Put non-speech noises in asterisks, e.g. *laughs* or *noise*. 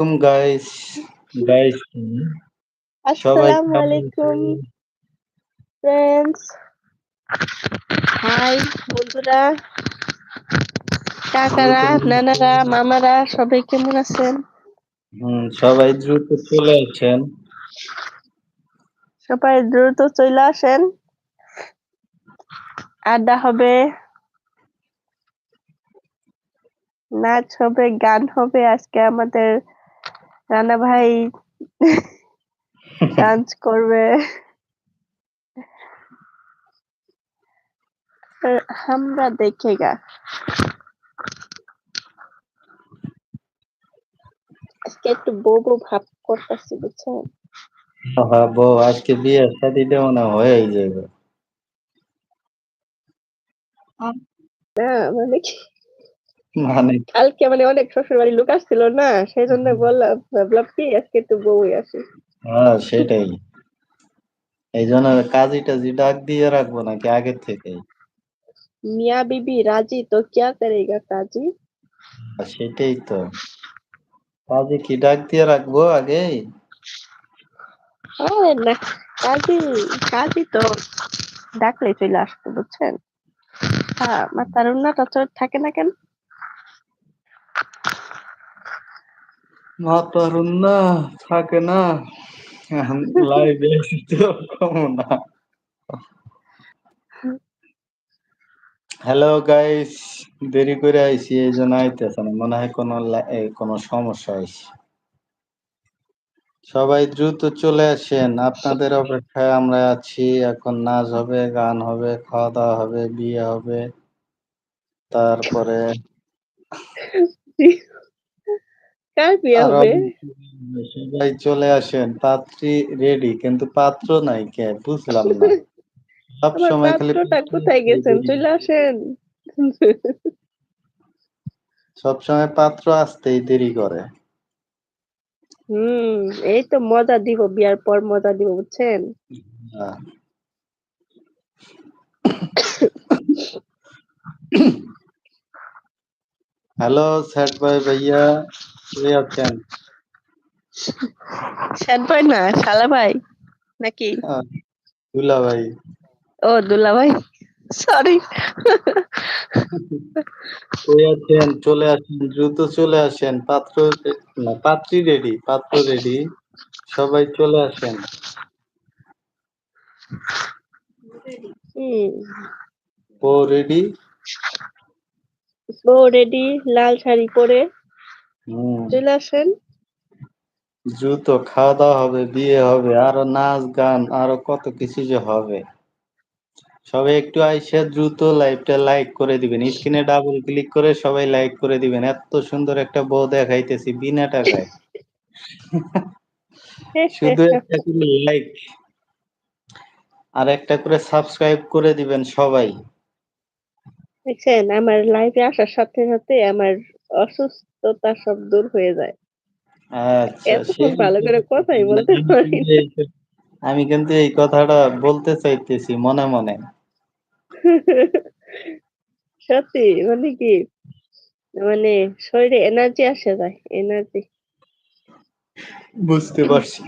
আলাইকুম guys guys সবাই আসসালামু আলাইকুম? ফ্রেন্ডস হাই বন্ধুরা। কাকারা নানারা মামারা সবাই কেমন আছেন? হুম, সবাই দ্রুত চলে আসেন। সবাই দ্রুত চলে আসেন। আড্ডা হবে। নাচ হবে গান হবে। আজকে আমাদের রানা ভাই *laughs* ডান্স করবে। আমরা দেখেগা আজকে একটু বউ বউ ভাব করতেছি বুঝছেন? হ্যাঁ বউ আজকে বিয়ে শাদিটা মনে হয় হয়েই যাবে। মানে কি? মানে কালকে মানে অনেক শ্বশুর বাড়ির লোক আসছিল না সেই জন্য বললাম ভাবলাম কি আজকে একটু বউই আসি? হ্যাঁ সেটাই। এই জন্য কাজী টাজি ডাক দিয়ে রাখব নাকি আগের থেকে মিয়া বিবি রাজি? তো কিয়া করেগা কাজী? সেটাই তো। কাজী কি ডাক দিয়ে রাখব আগে আরে না কাজী কাজী তো ডাকলে চলে আসতো বুঝছেন? হ্যাঁ মাথার উন্নাটা চোর থাকে না কেন? মাতার না। থাকে না লাইভে না। হ্যালো গাইস দেরি করে আইছি, এই জন্য আইতেছে না। মনে হয় কোনো কোনো সমস্যা হয়েছে সবাই দ্রুত চলে আসেন। আপনাদের অপেক্ষায় আমরা আছি। এখন নাচ হবে, গান হবে খাওয়া দাওয়া হবে, বিয়ে হবে। তারপরে কার বিয়ে হবে? চলে আসেন পাত্রী রেডি কিন্তু পাত্র নাই কে? বুঝলাম না। সব সময় খালি কোথায় গেছেন? চলে আসেন। সব সময় পাত্র আসতেই দেরি করে। হুম এই তো মজা দিব বিয়ার পর মজা দিব বুঝছেন? হ্যাঁ। *coughs* হ্যালো স্যাট ভাই ভাইয়া কে আছেন? শ্যাট ভাই না শালা ভাই নাকি? দুলা ভাই। ও দুলা ভাই সরি কে আছেন? চলে আসেন দ্রুত চলে আসেন পাত্র না পাত্রী রেডি পাত্র রেডি সবাই চলে আসেন। ও রেডি রেডি লাল শাড়ি পরে। চলে আসেন। দ্রুত খাওয়া দাওয়া হবে বিয়ে হবে আরও নাচ গান আরও কত কিছু যে হবে। সবাই একটু আইসে দ্রুত লাইভটা লাইক করে দিবেন। স্ক্রিনে ডাবল ক্লিক করে সবাই লাইক করে দিবেন। এত সুন্দর একটা বউ দেখাইতেছি বিনা টাকায়। শুধু একটা লাইক আর একটা করে সাবস্ক্রাইব করে দিবেন সবাই। দেখছেন? আমার লাইফে আসার সাথে সাথে আমার অসুস্থতা সব দূর হয়ে যায়। আচ্ছা এতক্ষণ ভালো করে কথাই বলতে পারি আমি কিন্তু এই কথাটা বলতে চাইতেছি মনে মনে। *laughs* সত্যি মানে কি? মানে শরীরে এনার্জি আসে যায় এনার্জি বুঝতে পারছি।